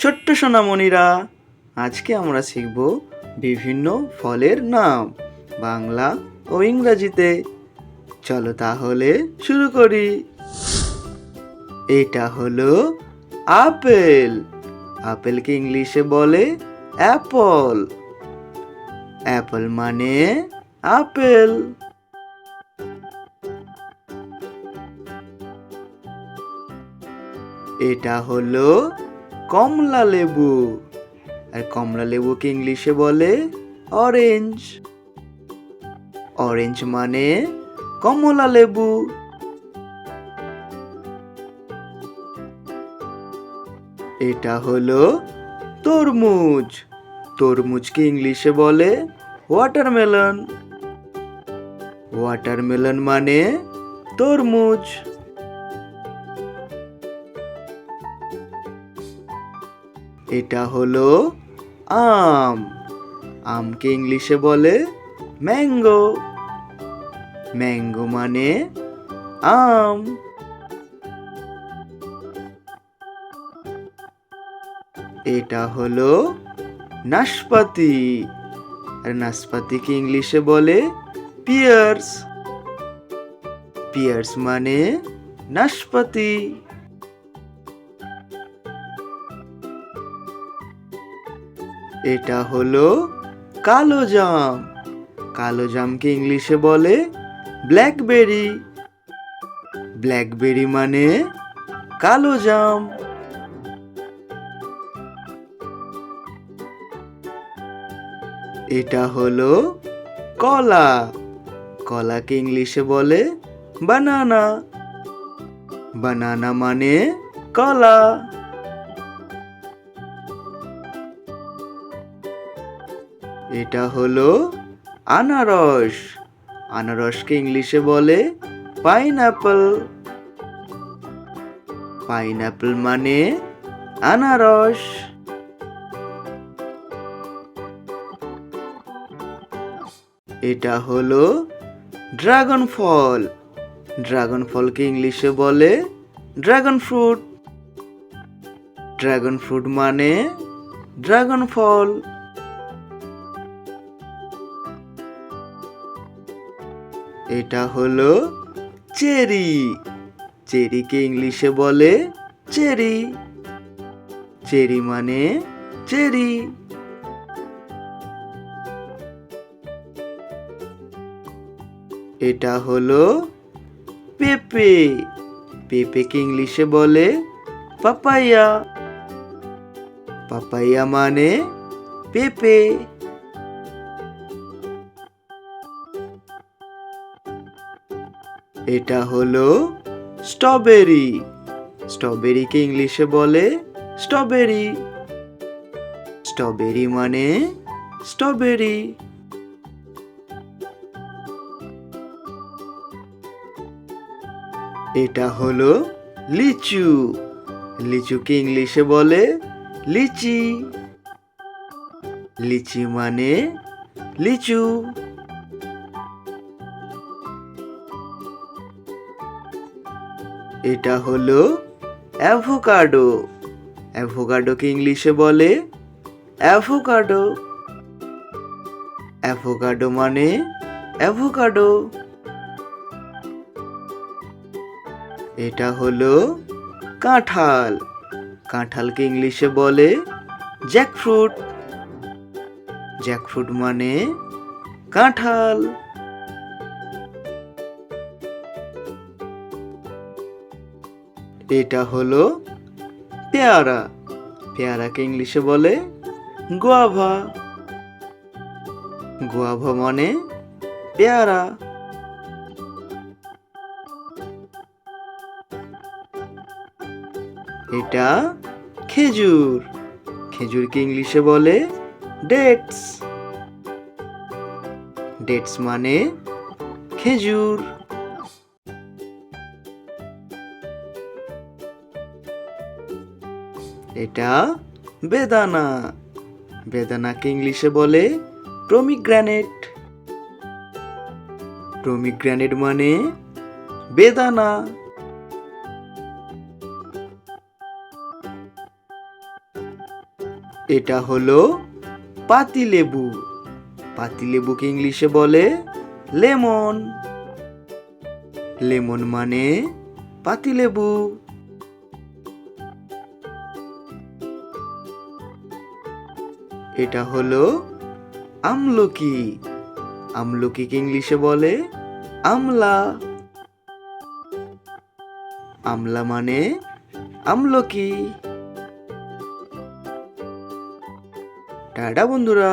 ছোট্ট সোনামণিরা, আজকে আমরা শিখব বিভিন্ন ফলের নাম, বাংলা ও ইংরাজিতে। চলো তাহলে শুরু করি। এটা হলো আপেল। আপেলকে ইংলিশে বলে অ্যাপল। অ্যাপল মানে আপেল। এটা হলো কমলা লেবু। আর কমলা লেবুকে ইংলিশে বলে অরেঞ্জ অরেঞ্জ মানে কমলা লেবু। এটা হলো তরমুজ। তরমুজকে ইংলিশে বলে ওয়াটারমেলন ওয়াটারমেলন মানে তরমুজ। এটা হলো আম। আমকে ইংলিশে বলে ম্যাঙ্গো। ম্যাঙ্গো মানে আম। এটা হলো নাশপাতি। আর নাশপাতিকে ইংলিশে বলে পিয়ার্স। পিয়ার্স মানে নাশপাতি। এটা হলো কালো জাম। কালো জামকে ইংলিশে বলে ব্ল্যাকবেরি। ব্ল্যাকবেরি মানে কালো জাম। এটা হলো কলা। কলাকে ইংলিশে বলে বানানা। বানানা মানে কলা। এটা হলো আনারস। আনারসকে ইংলিশে বলে পাইনঅ্যাপল পাইনঅ্যাপল মানে আনারস। এটা হলো ড্রাগন ফল। ড্রাগন ফলকে ইংলিশে বলে ড্রাগন ফ্রুট। ড্রাগন ফ্রুট মানে ড্রাগন ফল। এটা হলো চেরি। চেরিকে ইংলিশে বলে চেরি। চেরি মানে চেরি। এটা হলো পেঁপে। পেঁপেকে ইংলিশে বলে পাপাইয়া। পাপাইয়া মানে পেঁপে। এটা হলো স্ট্রবেরি। স্ট্রবেরিকে ইংলিশে বলে স্ট্রবেরি। স্ট্রবেরি মানে স্ট্রবেরি। এটা হলো লিচু। লিচুকে ইংলিশে বলে লিচি। লিচি মানে লিচু। এটা হলো অ্যাভোকাডো। অ্যাভোকাডোকে ইংলিশে বলে? অ্যাভোকাডো। অ্যাভোকাডো মানে অ্যাভোকাডো। এটা হলো কাঁঠাল। কাঁঠালকে ইংলিশে বলে? জ্যাকফ্রুট। জ্যাকফ্রুট মানে কাঁঠাল। এটা হলো পেয়ারা। পেয়ারাকে ইংলিশে বলে গোয়াভা। গোয়াভা মানে পেয়ারা। এটা খেজুর। খেজুরকে ইংলিশে বলে ডেটস। ডেটস মানে খেজুর। এটা বেদানা। বেদানাকে ইংলিশে বলে প্রমিগ্রানেট প্রমিগ্রানেট মানে বেদানা। এটা হলো পাতিলেবু। পাতিলেবুকে ইংলিশে বলে লেমন। লেমন মানে পাতিলেবু। এটা হলো আমলকি। আমলকিকে ইংলিশে বলে আমলা। আমলা মানে আমলকি। টাটা বন্ধুরা।